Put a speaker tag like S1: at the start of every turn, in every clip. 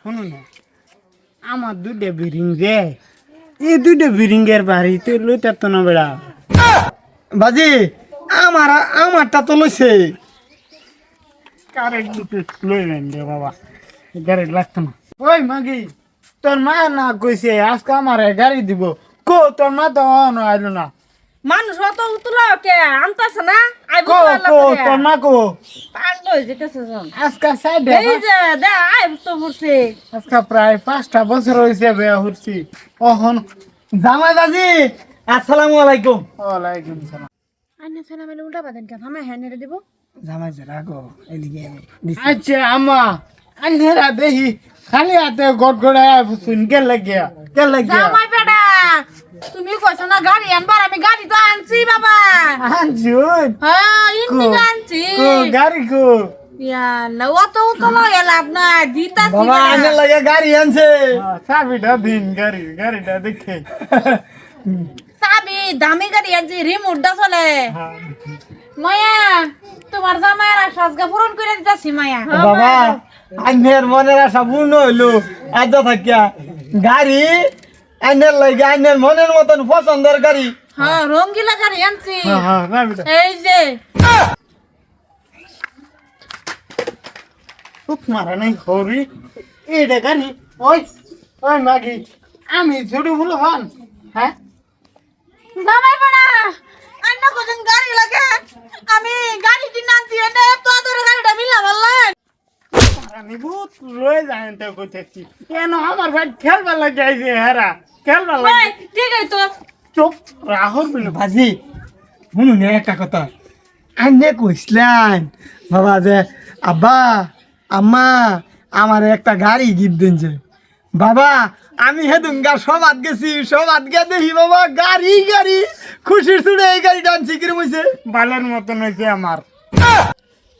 S1: শোনো না, আমার দুটো বিরিং রে এই দুটো বিরিঙ্গের বাড়িতে লইতে তো না বেড়া।
S2: বাজি, আমার, আমারটা তো লইছে।
S1: কারেন্ট দুটো লইলেন রে বাবা গাড়ি লাগতো না। ওই মাগি, তোর মা না কইছে, আজকে আমার গাড়ি দিব। কো, তোর মা তো আইলো না।
S3: মানুষ অত উতলা কে আনতাছে না? আইব
S1: কো কো তোর মা কো
S3: পাগল হয়ে যেতেছে জন।
S1: আজকে সাইডে
S3: এই যে দে আইব তো পড়ছে
S1: আজকে প্রায় পাঁচটা বছর হয়েছে বেয়া হচ্ছি অহন
S2: জামাই বাজি আসসালামু আলাইকুম।
S1: ওয়ালাইকুম সালাম।
S3: আইনা ফেনা মেলে উল্টা বাদেন কে আমি হ্যাঁ নেড়ে দিব।
S2: জামাই যে রাগো এদিকে
S1: আচ্ছা আমা আন্ধারা দেখি খালি হাতে গট গড়ায় শুন কে লাগিয়া কে লাগিয়া?
S3: জামাই তুমি কইছো না গাড়ি আনবার? আমি গাড়ি তো আনছি বাবা।
S1: আনছুন
S3: হ্যাঁ ইন্দি আনছি।
S1: গাড়ি কো।
S3: ইয়া না অত উতলা লাভ না দিতাছি
S2: বাবা লাগে গাড়ি আনছে।
S1: চাবিটা দিন গাড়ি গাড়িটা দেখে।
S3: সাবি দামি গাড়ি আনছি রিমোট চলে। মায়া তোমার জামাইয়ের আশাজগা পূরণ করে দিতাছি মায়া।
S2: বাবা আইনের মনের আশা পূর্ণ হইল। আজ থাকিয়া গাড়ি আইনের লাগে আইনের মনের মতন পছন্দের গাড়ি।
S3: হ্যাঁ রঙ্গিলা গাড়ি আনছি।
S1: হ্যাঁ হ্যাঁ
S3: এই যে।
S1: খুব মারা নাই হরি। গাড়ি ওই ওই মাগি আমি ছোট হলো হন হ্যাঁ?
S3: জামাই বড়া আন্না কোজন গাড়ি লাগে। আমি গাড়ি দিন আনছি এনে তো তোর গাড়িটা মিলা বললেন
S1: আমি বহুত রয়ে যায় তো কইতেছি। কেন আমার ভাই খেলবার লাগে আইছে হেরা। লাগে
S3: ঠিক আছে তো।
S2: শুনুন একটা কথা। বাবা যে আব্বা আম্মা আমার একটা গাড়ি গিফট দিনছে বাবা আমি হেদুঙ্গা সব আত গেছি সব আত গে দেখি বাবা গাড়ি গাড়ি। খুশির ছুড়ে এই গাড়িটা আনছি কিরম হয়েছে
S1: বালের মতন হয়েছে আমার।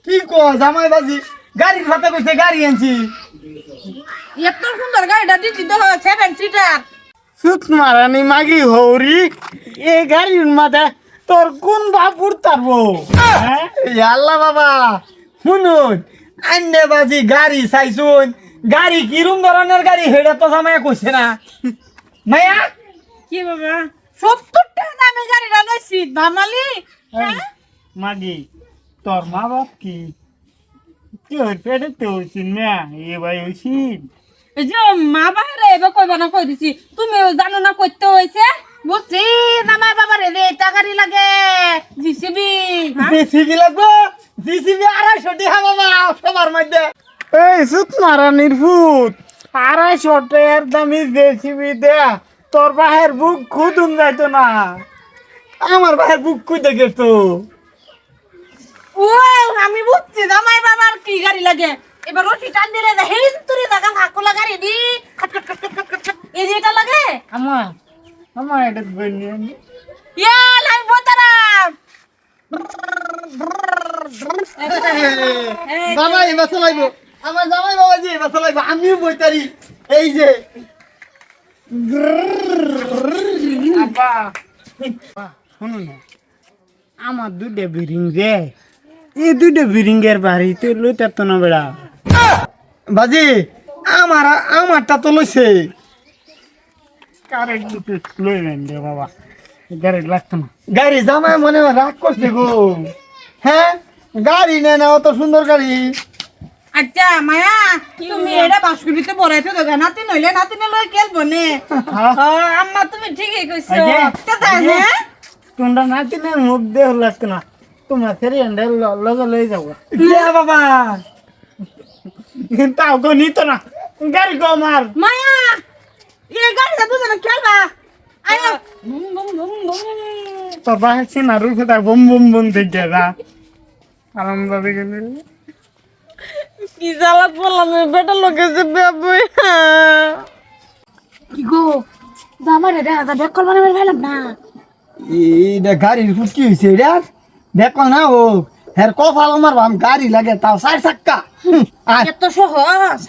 S2: কি কো জামাই বাজি। গাড়ির কথা কইছে গাড়ি আনছি।
S3: এত সুন্দর গাড়িটা দিচ্ছি তো সেভেন সিটার
S1: সুত মারানি মাগি হৌরি এই গাড়ির মাথা তোর কোন বাপুর তারবো হ্যাঁ?
S2: আল্লাহ বাবা শুনুন আন্নে বাজি গাড়ি চাইছুন গাড়ি কিরম ধরনের গাড়ি হেডে তো জামাই কইছে না? মায়া?
S3: কি বাবা? সত্তর টাকা দামে গাড়িটা লইছি দামালি হ্যাঁ?
S1: মাগি তোর মা বাপ কি? কি হয়েছে এটা তো হয়েছিন না এ ভাই হয়েছিন
S3: এই যে মা বাহারে এবার কইবা না কই দিছি? তুমি জানো না করতে বুঝছি আমার বাবার রে এটা গাড়ি লাগে। জিসিবি
S2: জিসিবি লাগবো? জিসিবি আড়াইশো টাকা বাবা সবার মধ্যে।
S1: এই সুত মারানির ভূত আড়াইশো টাকার দামি জেসিবি দেয়া তোর বাহের বুক খুদুন যাইতো না।
S2: আমার ভাইয়ের বুক কই দেখে তো
S3: ও আমি বুঝছি জামাই বাবার কি গাড়ি লাগে। এবার রশি টান দিলে হেই তুরি জায়গা ফাকুলা গাড়ি দি খট খট খট খট খট যে এটা লাগে?
S1: আমার আমার এটা
S3: ইয়া লাই বোতারাম
S2: বাবা এবার চালাইবো আমার জামাই বাবা যে এবার চালাইবো আমিও বইতারি এই যে।
S1: আব্বা। শুনো না। আমার দুটো বিরিং রে এই দুটো বিরিঙ্গের বাড়িতে লইতে তো না বেড়া।
S2: বাজি আমার আমারটা তো লইছে।
S1: কারেন্ট দুটো লইলেন রে বাবা। গাড়ি লাগতো না।
S2: গাড়ি জামাই মনে হয় রাগ করছে গো। হ্যাঁ গাড়ি নে না অত সুন্দর গাড়ি।
S3: আচ্ছা মায়া তুমি এটা বাসকুটিতে বড়াইতে দেবে। নাতি নইলে নাতি নইলে খেলব নে।
S1: হ্যাঁ।
S3: আম্মা তুমি ঠিকই কইছো।
S1: আগে।
S3: হ্যাঁ?
S1: মুখ দেহ লাগতো না। তোমরা ফেরি লগে লই যাব।
S2: বাবা।
S1: তাও গো নিত না। গাড়ি গো আমার
S3: মায়া এ গাড়িটা দুজনে খেলবা। আয়ো। বুম বুম বুম বুম
S1: তোর বাহে চিনা রুখে তাই বুম বুম বুম দেখে যা। আনন্দ দেখে
S3: কি জ্বালাত বললাম বেটা লোকে যে বেবই কি গো দামারে দেখা যা বেকল মানে মেরে ফেলাম না।
S2: এটা গাড়ির ফুট কি হয়েছে এটা দেখো না ও। হের কফাল আমার ভাম গাড়ি লাগে তাও চার চাক্কা।
S3: এত সহজ।